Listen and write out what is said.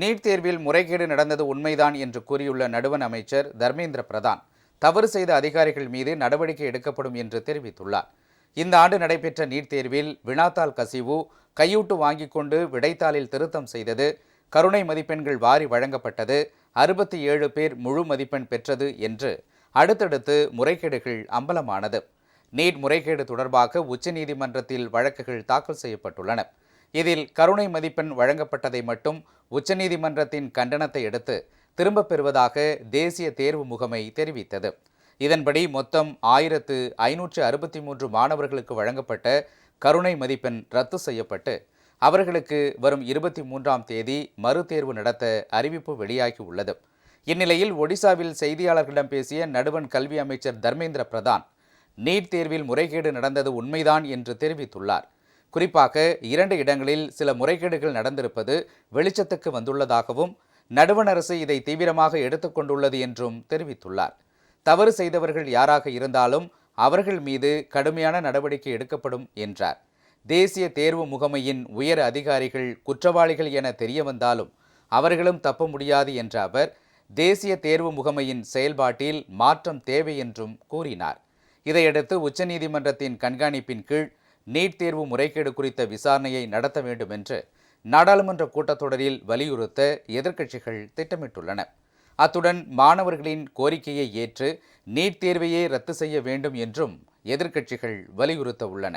NEET தேர்வில் முறைகேடு நடந்தது உண்மைதான் என்று கூறியுள்ள நடுவண் அமைச்சர் தர்மேந்திர பிரதான் தவறு செய்த அதிகாரிகள் மீது நடவடிக்கை எடுக்கப்படும் என்று தெரிவித்துள்ளார். இந்த ஆண்டு நடைபெற்ற நீட் தேர்வில் வினாத்தாள் கசிவு கையூட்டு வாங்கிக் கொண்டு விடைத்தாளில் திருத்தம் செய்தது கருணை மதிப்பெண்கள் வாரி வழங்கப்பட்டது அறுபத்தி ஏழு பேர் முழு மதிப்பெண் பெற்றது என்று அடுத்தடுத்து முறைகேடுகள் அம்பலமானது. நீட் முறைகேடு தொடர்பாக உச்சநீதிமன்றத்தில் வழக்குகள் தாக்கல் செய்யப்பட்டுள்ளன. இதில் கருணை மதிப்பெண் வழங்கப்பட்டதை மட்டும் உச்சநீதிமன்றத்தின் கண்டனத்தை எடுத்து திரும்பப் பெறுவதாக தேசிய தேர்வு முகமை தெரிவித்தது. இதன்படி மொத்தம் ஆயிரத்து ஐநூற்று அறுபத்தி மூன்று மாணவர்களுக்கு வழங்கப்பட்ட கருணை மதிப்பெண் ரத்து செய்யப்பட்டு அவர்களுக்கு வரும் இருபத்தி மூன்றாம் தேதி மறுதேர்வு நடத்த அறிவிப்பு வெளியாகி உள்ளது. இந்நிலையில் ஒடிசாவில் செய்தியாளர்களிடம் பேசிய நடுவண் கல்வி அமைச்சர் தர்மேந்திர பிரதான் நீட் தேர்வில் முறைகேடு நடந்தது உண்மைதான் என்று தெரிவித்துள்ளார். குறிப்பாக இரண்டு இடங்களில் சில முறைகேடுகள் நடந்திருப்பது வெளிச்சத்துக்கு வந்துள்ளதாகவும் நடுவண் அரசு இதை தீவிரமாக எடுத்துக்கொண்டுள்ளது என்றும் தெரிவித்துள்ளார். தவறு செய்தவர்கள் யாராக இருந்தாலும் அவர்கள் மீது கடுமையான நடவடிக்கை எடுக்கப்படும் என்றார். தேசிய தேர்வு முகமையின் உயர் அதிகாரிகள் குற்றவாளிகள் என தெரிய வந்தாலும் அவர்களும் தப்ப முடியாது என்ற அவர் தேசிய தேர்வு முகமையின் செயல்பாட்டில் மாற்றம் தேவை என்றும் கூறினார். இதையடுத்து உச்சநீதிமன்றத்தின் கண்காணிப்பின் கீழ் நீட் தேர்வு முறைகேடு குறித்த விசாரணையை நடத்த வேண்டும் என்று நாடாளுமன்ற கூட்டத்தொடரில் வலியுறுத்த எதிர்க்கட்சிகள் திட்டமிட்டுள்ளன. அத்துடன் மாணவர்களின் கோரிக்கையை ஏற்று நீட் தேர்வையே ரத்து செய்ய வேண்டும் என்றும் எதிர்க்கட்சிகள் வலியுறுத்த உள்ளன.